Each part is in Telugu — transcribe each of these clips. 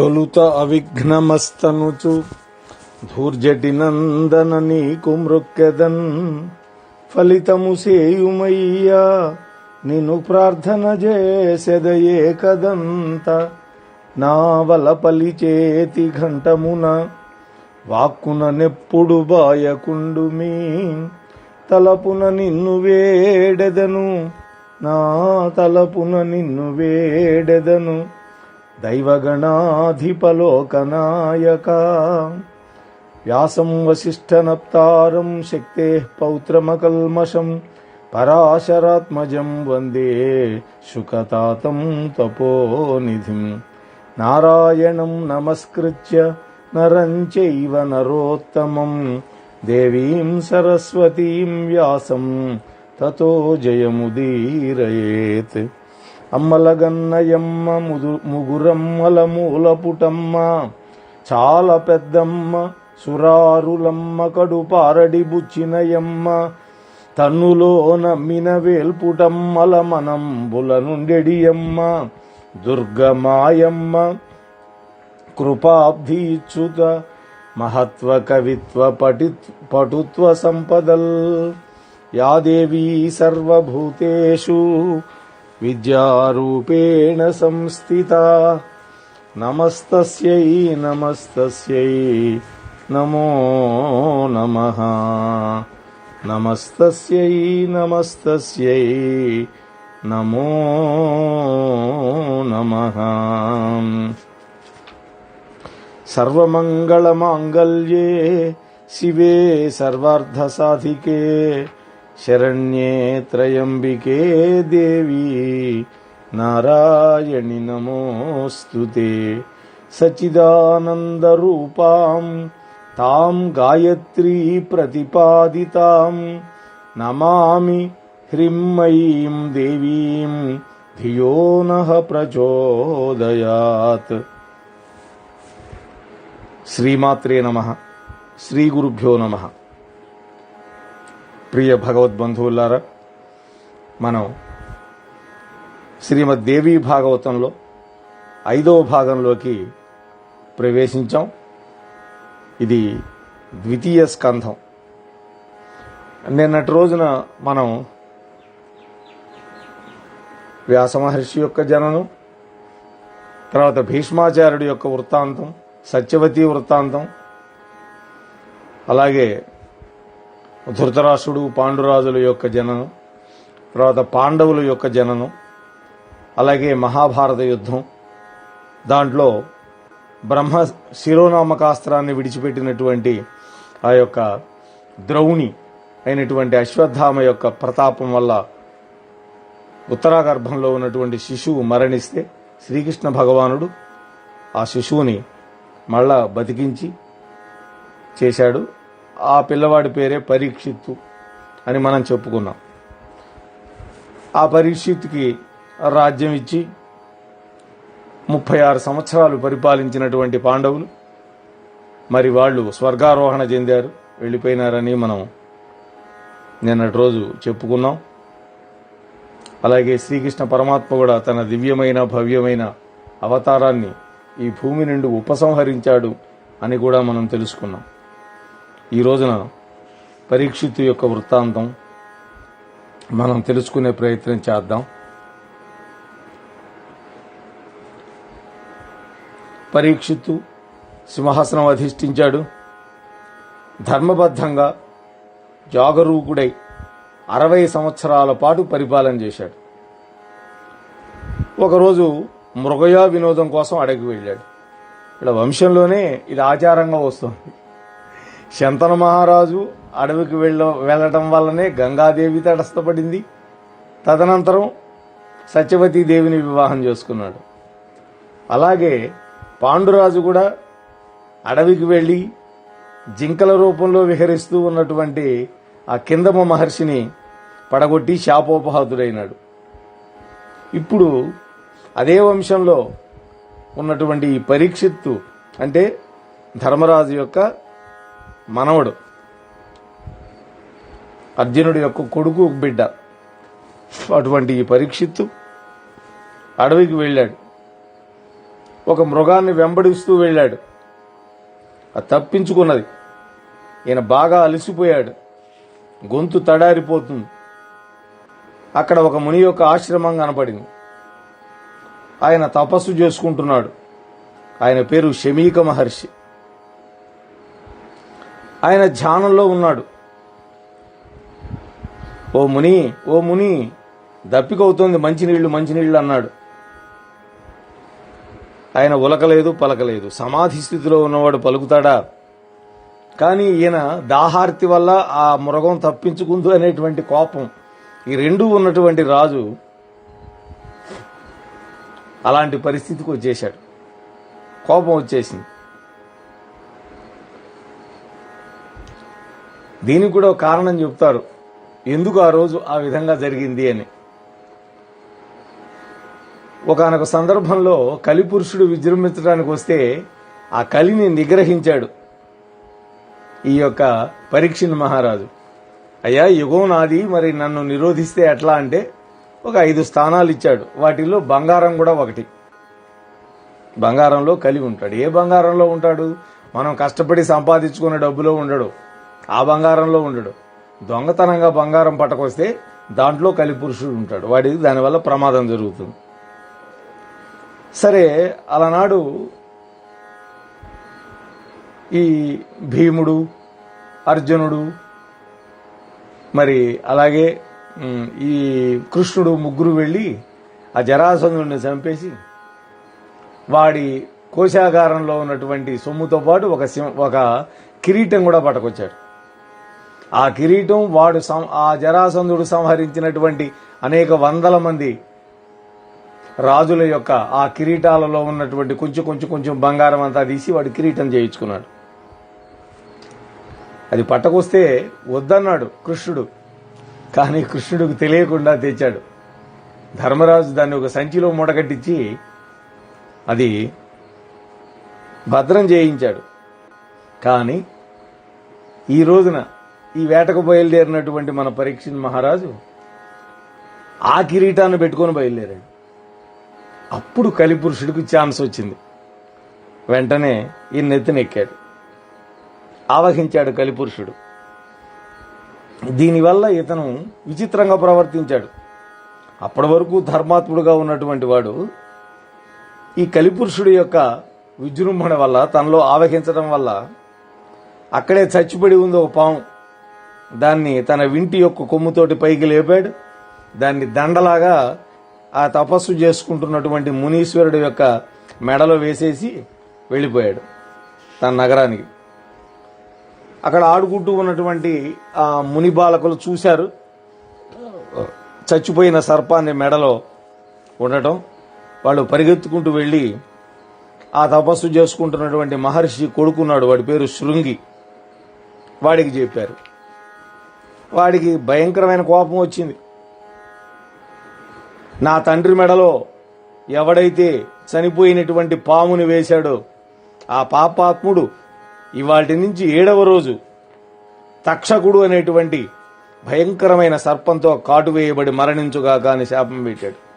తొలుత అవిఘ్నమస్తనుచు. ధూర్జటి నందన నీకు మృక్కెదన్. ఫలితము సేయుమయ్యా నిను ప్రార్థన చేసెదయే కదంత నావల పలిచేతి ఘంటమున వాక్కున నెప్పుడు బాయకుండు మీ తలపున నిన్ను వేడెదను నా తలపున నిన్ను వేడెదను. దైవగణాధిపలోకనాయక. వ్యాసం వసిష్ఠనప్తారం శక్తే పౌత్రమకల్మషం పరాశరాత్మజం వందే శుకతాతం తపోనిధిం. నారాయణం నమస్కృత్య నరం చైవ నరోత్తమం. దేవీం సరస్వతీం వ్యాసం తతో జయముదీరయేత్. అమ్మలగన్నయమ్మ ముదు ముగురమ్మల మూలపుటమ్మ చాలా పెద్దమ్మ సురారులమ్మ కడు పారడి బుచ్చినయమ్మ తన్నులో నమ్మిన వేల్పుటమ్మల మనంబుల నుండెడియమ్మ దుర్గమాయమ్మ కృపాబ్ధీచ్యుత మహత్వ కవిత్వ పటి పటుత్వ సంపదల్ యాదేవీ సర్వభూతేషు విద్యారూపేణ సంస్థిత నమస్తస్యై నమస్తస్యై నమో నమః. నమస్తస్యై నమస్తస్యై నమో నమః. సర్వమంగళమాంగళ్యే శివే సర్వార్ధసాధికే शरण्ये त्र्यम्बिके देवी नारायणि नमोऽस्तु ते सचिदानन्दरूपां तां गायत्री प्रतिपादितां नमामि ह्रीं देवीं धियो नः प्रचोदयात् श्रीमात्रे नमः श्रीगुरुभ्यो नमः ప్రియ భగవద్బంధువులారా మనం శ్రీమద్ దేవీ భాగవతంలో ఐదవ భాగంలోకి ప్రవేశించాం. ఇది ద్వితీయ స్కంధం. నిన్నటి రోజున మనం వ్యాసమహర్షి యొక్క జననం తర్వాత భీష్మాచార్యుడి యొక్క వృత్తాంతం సత్యవతి వృత్తాంతం అలాగే ధృతరాష్ట్రుడు పాండురాజుల యొక్క జననం తర్వాత పాండవుల యొక్క జననం అలాగే మహాభారత యుద్ధం. దాంట్లో బ్రహ్మ శిరోనామకాస్త్రాన్ని విడిచిపెట్టినటువంటి ఆ యొక్క ద్రౌణి అయినటువంటి అశ్వత్థామ యొక్క ప్రతాపం వల్ల ఉత్తరాగర్భంలో ఉన్నటువంటి శిశువు మరణిస్తే శ్రీకృష్ణ భగవానుడు ఆ శిశువుని మళ్ళా బతికించి చేశాడు. ఆ పిల్లవాడి పేరే పరీక్షిత్తు అని మనం చెప్పుకున్నాం. ఆ పరీక్షిత్తుకి రాజ్యం ఇచ్చి ముప్పై ఆరు సంవత్సరాలు పరిపాలించినటువంటి పాండవులు మరి వాళ్ళు స్వర్గారోహణ చెందారు వెళ్ళిపోయినారని మనం నిన్నటి రోజు చెప్పుకున్నాం. అలాగే శ్రీకృష్ణ పరమాత్మ కూడా తన దివ్యమైన భవ్యమైన అవతారాన్ని ఈ భూమి నుండి ఉపసంహరించాడు అని కూడా మనం తెలుసుకున్నాం. ఈ రోజున పరీక్షిత్తు యొక్క వృత్తాంతం మనం తెలుసుకునే ప్రయత్నం చేద్దాం. పరీక్షిత్తు సింహాసనం అధిష్ఠించాడు. ధర్మబద్ధంగా జాగరూకుడై అరవై సంవత్సరాల పాటు పరిపాలన చేశాడు. ఒకరోజు మృగయా వినోదం కోసం అడగి వెళ్ళాడు. ఇక్కడ వంశంలోనే ఇది ఆచారంగా వస్తుంది. శంతన మహారాజు అడవికి వెళ్ళ వెళ్ళటం వల్లనే గంగాదేవి తటస్థపడింది. తదనంతరం సత్యవతీ దేవిని వివాహం చేసుకున్నాడు. అలాగే పాండురాజు కూడా అడవికి వెళ్ళి జింకల రూపంలో విహరిస్తూ ఉన్నటువంటి ఆ కిందమ మహర్షిని పడగొట్టి శాపోపహాతుడైనాడు. ఇప్పుడు అదే వంశంలో ఉన్నటువంటి ఈ పరీక్షిత్తు అంటే ధర్మరాజు యొక్క మనవడు. అర్జునుడి యొక్క కొడుకు బిడ్డ. అటువంటి ఈ పరీక్షిత్తు అడవికి వెళ్ళాడు. ఒక మృగాన్ని వెంబడిస్తూ వెళ్ళాడు. అది తప్పించుకున్నది. ఈయన బాగా అలసిపోయాడు. గొంతు తడారిపోతుంది. అక్కడ ఒక ముని యొక్క ఆశ్రమం కనపడింది. ఆయన తపస్సు చేసుకుంటున్నాడు. ఆయన పేరు శమీక మహర్షి. ఆయన ధ్యానంలో ఉన్నాడు. ఓ ముని ఓ ముని దప్పికవుతోంది మంచినీళ్ళు మంచినీళ్ళు అన్నాడు. ఆయన ఉలకలేదు పలకలేదు. సమాధి స్థితిలో ఉన్నవాడు పలుకుతాడా? కానీ ఈయన దాహార్తి వల్ల ఆ మృగం తప్పించుకుందు అనేటువంటి కోపం ఈ రెండు ఉన్నటువంటి రాజు అలాంటి పరిస్థితికి వచ్చేశాడు. కోపం వచ్చేసింది. దీనికి కూడా కారణం చెప్తారు. ఎందుకు ఆ రోజు ఆ విధంగా జరిగింది అని. ఒకనొక సందర్భంలో కలిపురుషుడు విజృంభించడానికి వస్తే ఆ కలిని నిగ్రహించాడు ఈ యొక్క పరీక్షిన్ మహారాజు. అయ్యా యుగం నాది మరి నన్ను నిరోధిస్తే ఎట్లా అంటే ఒక ఐదు స్థానాలు ఇచ్చాడు. వాటిల్లో బంగారం కూడా ఒకటి. బంగారంలో కలి ఉంటాడు ఏ బంగారంలో ఉంటాడు? మనం కష్టపడి సంపాదించుకున్న డబ్బులో ఉండడు. ఆ బంగారంలో ఉండడు. దొంగతనంగా బంగారం పట్టకొస్తే దాంట్లో కలిపురుషుడు ఉంటాడు. వాడికి దానివల్ల ప్రమాదం జరుగుతుంది. సరే అలనాడు ఈ భీముడు అర్జునుడు మరి అలాగే ఈ కృష్ణుడు ముగ్గురు వెళ్ళి ఆ జరాసంధుడిని చంపేసి వాడి కోశాగారంలో ఉన్నటువంటి సొమ్ముతో పాటు ఒక సింహ- ఒక కిరీటం కూడా పట్టుకొచ్చాడు. ఆ కిరీటం వాడు సం- ఆ జరాసంధుడు సంహరించినటువంటి అనేక వందల మంది రాజుల యొక్క ఆ కిరీటాలలో ఉన్నటువంటి కొంచెం కొంచెం కొంచెం బంగారం అంతా తీసి వాడు కిరీటం చేయించుకున్నాడు. అది పట్టకొస్తే వద్దన్నాడు కృష్ణుడు. కానీ కృష్ణుడికి తెలియకుండా తెచ్చాడు. ధర్మరాజు దాన్ని ఒక సంచిలో మూటగట్టించి అది భద్రం చేయించాడు. కానీ ఈ రోజున ఈ వేటకు బయలుదేరినటువంటి మన పరీక్ష మహారాజు ఆ కిరీటాన్ని పెట్టుకొని బయలుదేరాడు. అప్పుడు కలిపురుషుడికి ఛాన్స్ వచ్చింది. వెంటనే ఈ నెత్తినెక్కాడు ఆవహించాడు కలిపురుషుడు. దీనివల్ల ఇతను విచిత్రంగా ప్రవర్తించాడు. అప్పటి వరకు ధర్మాత్ముడుగా ఉన్నటువంటి వాడు ఈ కలిపురుషుడి యొక్క విజృంభణ వల్ల తనలో ఆవహించడం వల్ల అక్కడే చచ్చిపడి ఉంది ఒక పాము. దాన్ని తన వింటి యొక్క కొమ్ముతోటి పైకి లేపాడు. దాన్ని దండలాగా ఆ తపస్సు చేసుకుంటున్నటువంటి మునీశ్వరుడు యొక్క మెడలో వేసేసి వెళ్ళిపోయాడు తన నగరానికి. అక్కడ ఆడుకుంటూ ఉన్నటువంటి ఆ ముని బాలకులు చూశారు. చచ్చిపోయిన సర్పాన్ని మెడలో ఉండటం వాళ్ళు పరిగెత్తుకుంటూ వెళ్ళి ఆ తపస్సు చేసుకుంటున్నటువంటి మహర్షి కొడుకున్నాడు వాడి పేరు శృంగి. వాడికి చెప్పారు. వాడికి భయంకరమైన కోపం వచ్చింది. నా తండ్రి మెడలో ఎవడైతే చనిపోయినటువంటి పాముని వేశాడో ఆ పాపాత్ముడు ఇవాటి నుంచి ఏడవ రోజు తక్షకుడు అనేటువంటి భయంకరమైన సర్పంతో కాటు వేయబడి మరణించుగా కాని శాపం పెట్టాడు.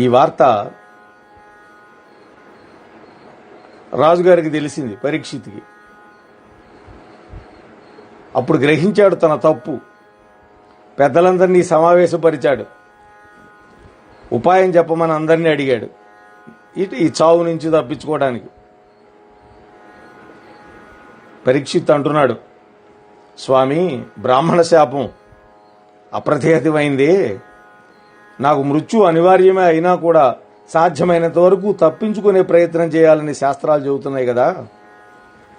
ఈ వార్త రాజుగారికి తెలిసింది పరీక్షిత్కి. అప్పుడు గ్రహించాడు తన తప్పు. పెద్దలందరినీ సమావేశపరిచాడు. ఉపాయం చెప్పమని అందరినీ అడిగాడు. ఇటు ఈ చావు నుంచి తప్పించుకోవడానికి. పరీక్షిత్ అంటున్నాడు స్వామి బ్రాహ్మణ శాపం అప్రతిహతమైంది. నాకు మృత్యు అనివార్యమే అయినా కూడా సాధ్యమైనంత వరకు తప్పించుకునే ప్రయత్నం చేయాలని శాస్త్రాలు చెబుతున్నాయి కదా.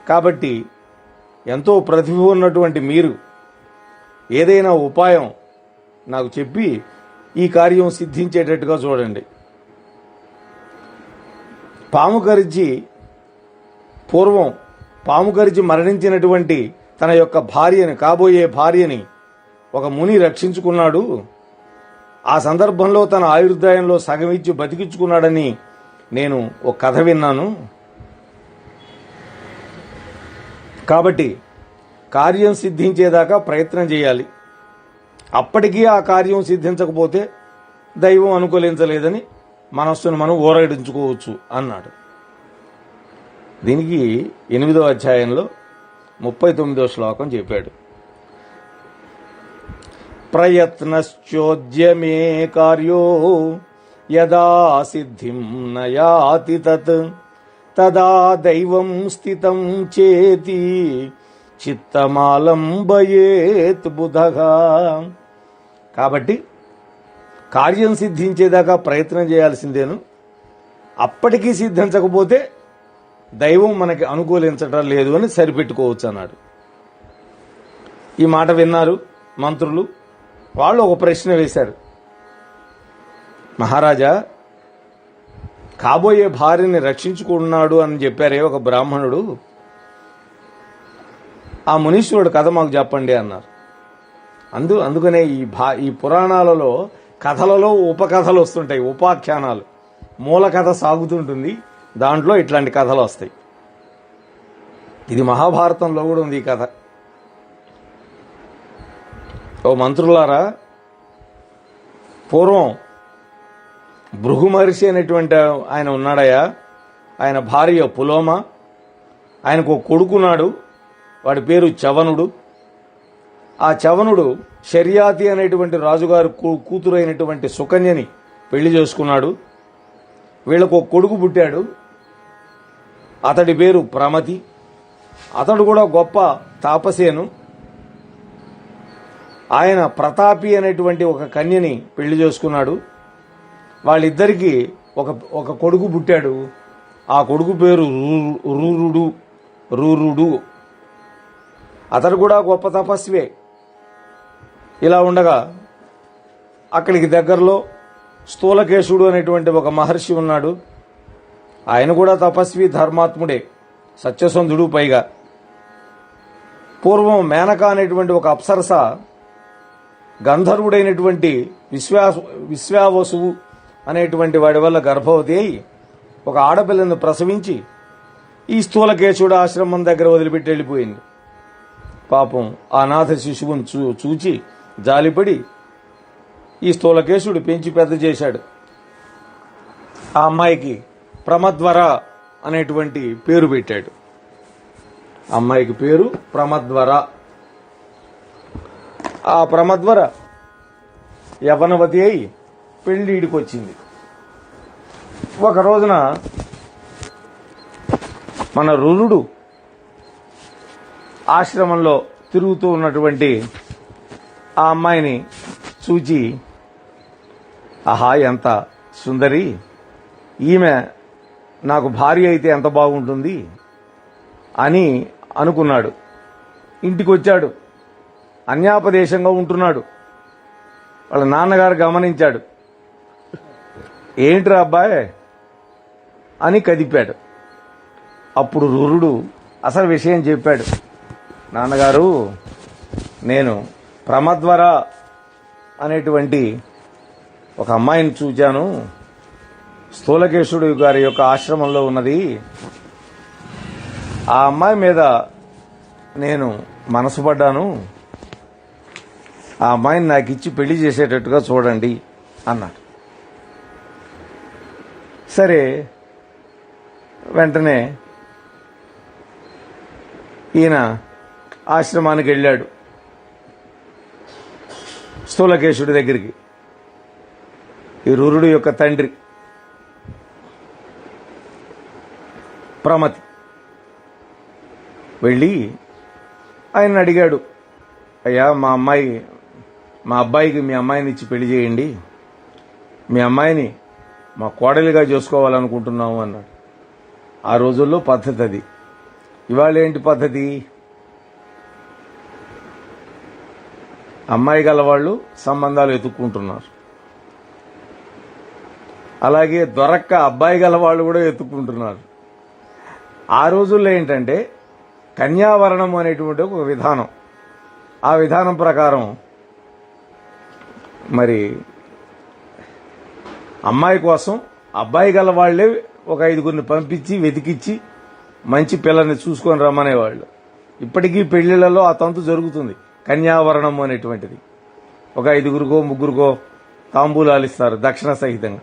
కాబట్టి ఎంతో ప్రతిభ ఉన్నటువంటి మీరు. ఏదైనా ఉపాయం నాకు చెప్పి ఈ కార్యం సిద్ధించేటట్టుగా చూడండి. పాము కరిచి పూర్వం పాము కరిచి మరణించినటువంటి తన యొక్క భార్యని కాబోయే భార్యని ఒక ముని రక్షించుకున్నాడు. ఆ సందర్భంలో తన ఆయుర్దాయంలో సగం ఇచ్చి బతికించుకున్నాడని నేను ఒక కథ విన్నాను. కాబట్టి కార్యం సిద్ధించేదాకా ప్రయత్నం చేయాలి. అప్పటికీ ఆ కార్యం సిద్ధించకపోతే దైవం అనుకూలించలేదని మనస్సును మనం ఊరడించుకోవచ్చు అన్నాడు. దీనికి ఎనిమిదో అధ్యాయంలో ముప్పై తొమ్మిదో శ్లోకం చెప్పాడు. ప్రయత్నశ్చోద్యమే కార్యో యదా సిద్ధిం నయాతి తత్. తదా దైవం స్థితం చేతి చిత్తమాలంబయేత్ బుధగా కాబట్టి కార్యం సిద్ధించేదాకా ప్రయత్నం చేయాల్సిందేను. అప్పటికీ సిద్ధించకపోతే దైవం మనకి అనుకూలించటం లేదు అని సరిపెట్టుకోవచ్చు అన్నాడు. ఈ మాట విన్నారు మంత్రులు. వాళ్ళు ఒక ప్రశ్న వేశారు. మహారాజా కాబోయే భార్యని రక్షించుకున్నాడు అని చెప్పారే ఒక బ్రాహ్మణుడు. ఆ మునీశ్వరుడు కథ మాకు చెప్పండి అన్నారు. అందు అందుకనే ఈ భా ఈ పురాణాలలో కథలలో ఉపకథలు వస్తుంటాయి ఉపాఖ్యానాలు. మూల కథ సాగుతుంటుంది దాంట్లో ఇట్లాంటి కథలు వస్తాయి. ఇది మహాభారతంలో కూడా ఉంది ఈ కథ. ఓ మంత్రులారా పూర్వం భృగు మహర్షి అనేటువంటి ఆయన ఉన్నాడయ్యా. ఆయన భార్య పులోమ. ఆయనకు ఒక కొడుకున్నాడు వాడి పేరు చవనుడు. ఆ చవనుడు శర్యాతి అనేటువంటి రాజుగారు కూ- కూతురు అయినటువంటి సుకన్యని పెళ్ళి చేసుకున్నాడు. వీళ్ళకు ఒక కొడుకు పుట్టాడు. అతడి పేరు ప్రమతి. అతడు కూడా గొప్ప తాపసేను. ఆయన ప్రతాపి అనేటువంటి ఒక కన్యని పెళ్ళి చేసుకున్నాడు. వాళ్ళిద్దరికి ఒక ఒక కొడుకు పుట్టాడు. ఆ కొడుకు పేరు రూ- రూరుడు రూరుడు. అతడు కూడా గొప్ప తపస్వే ఇలా ఉండగా అక్కడికి దగ్గరలో స్థూలకేశుడు అనేటువంటి ఒక మహర్షి ఉన్నాడు. ఆయన కూడా తపస్వి ధర్మాత్ముడే సత్యసంధుడు పైగా. పూర్వం మేనక అనేటువంటి ఒక అప్సరస గంధర్వుడైనటువంటి విశ్వా విశ్వావసువు అనేటువంటి వాడి వల్ల గర్భవతి అయి ఒక ఆడపిల్లను ప్రసవించి ఈ స్థూలకేశుడు ఆశ్రమం దగ్గర వదిలిపెట్టి వెళ్ళిపోయింది. పాపం ఆ నాథ శిశువును చూ చూచి జాలిపడి ఈ స్థూలకేశుడు పెంచి పెద్ద చేశాడు. ఆ అమ్మాయికి ప్రమద్వర అనేటువంటి పేరు పెట్టాడు. ఆ అమ్మాయికి పేరు ప్రమద్వర. ఆ ప్రమద్వర యవనవతి అయి పెళ్ళిడికి వచ్చింది ఒక రోజున మన రురుడు ఆశ్రమంలో తిరుగుతూ ఉన్నటువంటి ఆ అమ్మాయిని చూచి ఆహా ఎంత సుందరి ఈమె నాకు భార్య అయితే ఎంత బాగుంటుంది? అని అనుకున్నాడు. ఇంటికి వచ్చాడు అన్యాపదేశంగా ఉంటున్నాడు. వాళ్ళ నాన్నగారు గమనించాడు. ఏంట్రా అబ్బాయ్? అని కదిపాడు. అప్పుడు రురుడు అసలు విషయం చెప్పాడు. నాన్నగారు నేను ప్రమద్వర అనేటువంటి ఒక అమ్మాయిని చూచాను. స్థూలకేశుడు గారి యొక్క ఆశ్రమంలో ఉన్నది. ఆ అమ్మాయి మీద నేను మనసు పడ్డాను. ఆ అమ్మాయిని నాకు ఇచ్చి పెళ్ళి చేసేటట్టుగా చూడండి అన్నాడు. సరే వెంటనే ఈయన ఆశ్రమానికి వెళ్ళాడు స్థూలకేశుడి దగ్గరికి. ఈ రురుడు యొక్క తండ్రి ప్రమతి. వెళ్ళి ఆయన అడిగాడు అయ్యా మా అమ్మాయి మా అబ్బాయికి మీ అమ్మాయిని ఇచ్చి పెళ్ళి చేయండి. మీ అమ్మాయిని మా కోడలిగా చేసుకోవాలనుకుంటున్నాము అన్నాడు. ఆ రోజుల్లో పద్ధతి అది. ఇవాళ ఏంటి పద్ధతి? అమ్మాయి గలవాళ్ళు సంబంధాలు ఎత్తుక్కుంటున్నారు. అలాగే దొరక్క అబ్బాయి గలవాళ్ళు కూడా ఎత్తుక్కుంటున్నారు. ఆ రోజుల్లో ఏంటంటే కన్యావరణం అనేటువంటి ఒక విధానం. ఆ విధానం ప్రకారం మరి అమ్మాయి కోసం అబ్బాయి గల వాళ్ళే ఒక ఐదుగురిని పంపించి వెతికిచ్చి మంచి పిల్లల్ని చూసుకొని రమ్మనేవాళ్ళు. ఇప్పటికీ పెళ్ళిళ్ళలో ఆ తంతు జరుగుతుంది. కన్యావరణం అనేటువంటిది. ఒక ఐదుగురికో ముగ్గురికో తాంబూలాలు ఇస్తారు దక్షిణ సహితంగా.